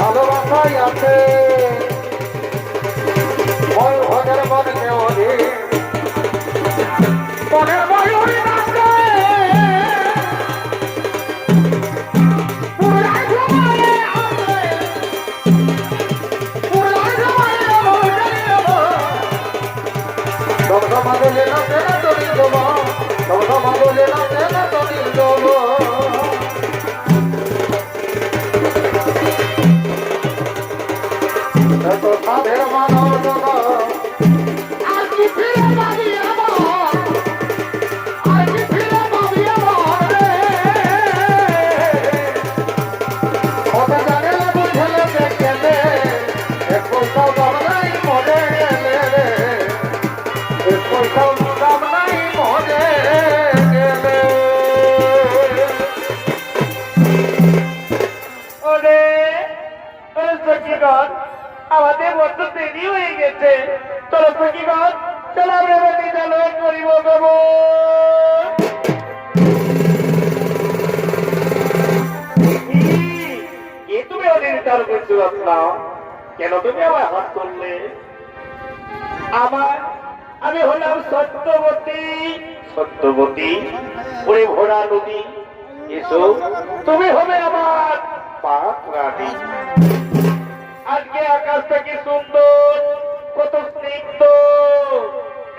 ভালোবাসাই আছে। ওই ভজের মনকে ওরে মনের আমাদের বড্ড দেরি হয়ে গেছে। চলো সখীগণ, চলো আমরা করিব আমার হাত করলে? আমি হলাম সত্যবতী। সত্যবতী? ওরে নদী, এসো। তুমি হবে আমার পাপ আকাশটা কি সুন্দর? কত স্নিগ্ধ।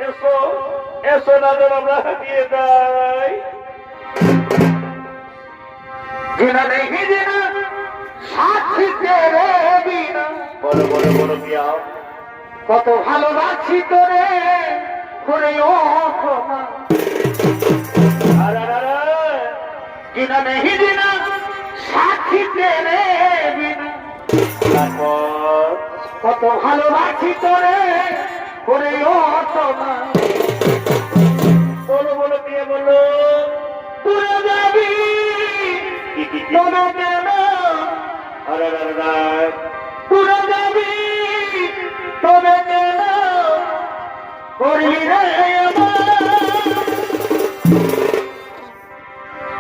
এসো এসো না যেন আমরা হারিয়ে যাই। সাথী তেরে বিনা কত ভালোবাসি তোরে করে ও ক্ষমা আর আর আর, আর। বিনা নেহি দিনা সাথী তেরে বিনা তারপর? কত ভালোবাসি তোরে করে ও বলো বলো পুরো যাবি কোনো? রে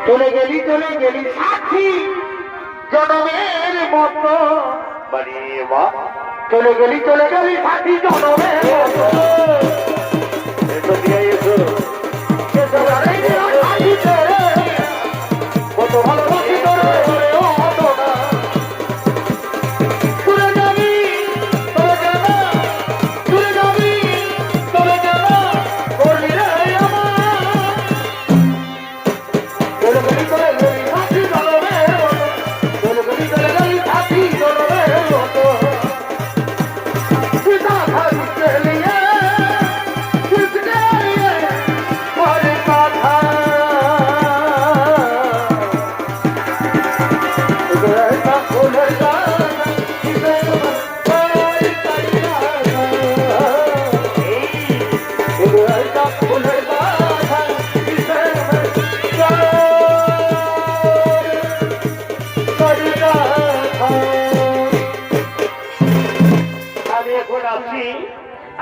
চলে গেলি চলে গেলি সাথী, জনমের মতো। বাড়ি মা। চলে গেলি চলে গেলি সাথী জনমের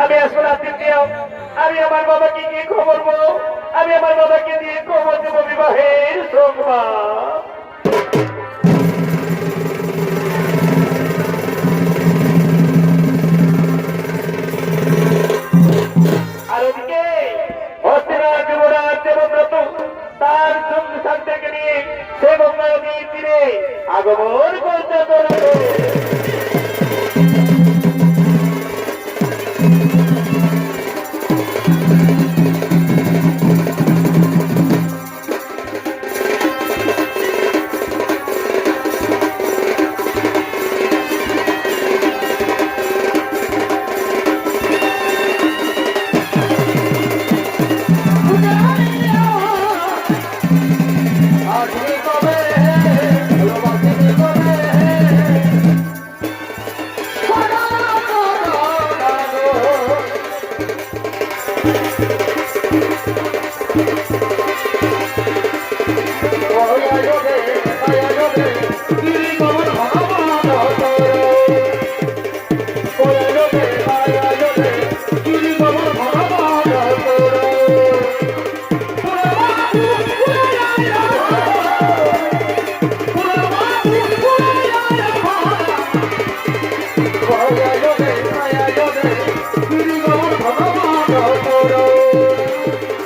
আমি আসলে চাও আমি আমার বাবাকে গিয়ে খবর বলো? আমি আমার বাবাকে দিয়ে খবর দেবো বিবাহের সংবাদ। Música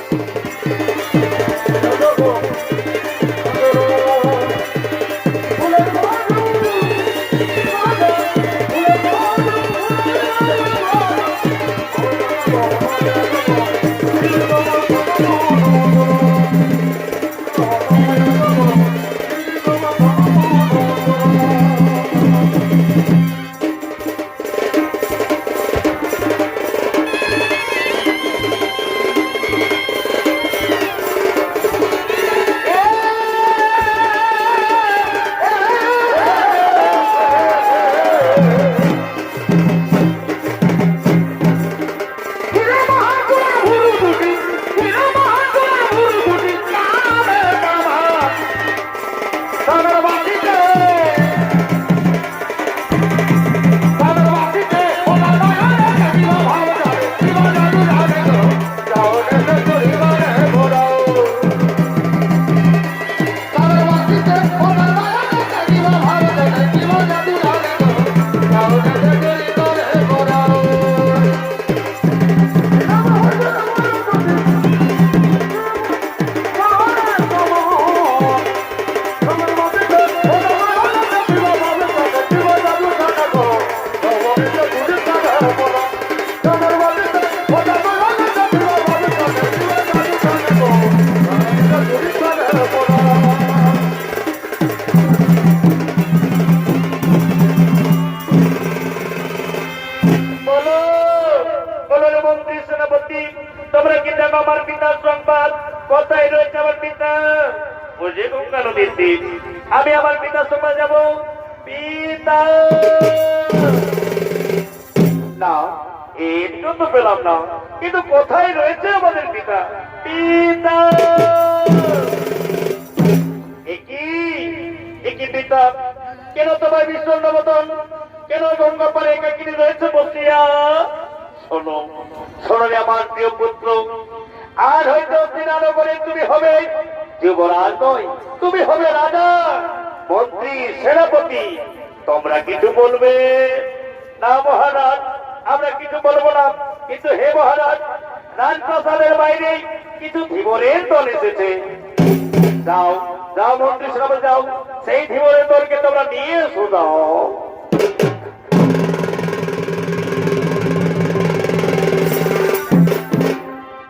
কোথায় রয়েছে আমার পিতা। বুঝে গঙ্গা নদীর তীর। আমি আমার পিতার সংবাদ যাব। পিতা! না, একটু তো পেলাম না। কিন্তু কোথায় রয়েছে আমাদের পিতা। পিতা! একই একই পিতা? কেন তোমার বিশ্বর্ণ মতন কেন গঙ্গা পারে একাকিনী রয়েছে বসিয়া? শোনো শোনো আমার প্রিয় পুত্র আর হয়তো শ্রীনগরে তুমি হবে যুবরাজ নয় তুমি হবে রাজা, মন্ত্রী, সেনাপতি। তোমরা কিছু বলবে? না মহারাজ, আমরা কিছু বলব না। কিন্তু হে মহারাজ রাজপ্রাসাদের বাইরে কিছু ধীবরের দল এসেছে। যাও যাও মন্ত্রী সভায় যাও। সেই ধীবরের দলকে তোমরা নিয়ে এসো, যাও।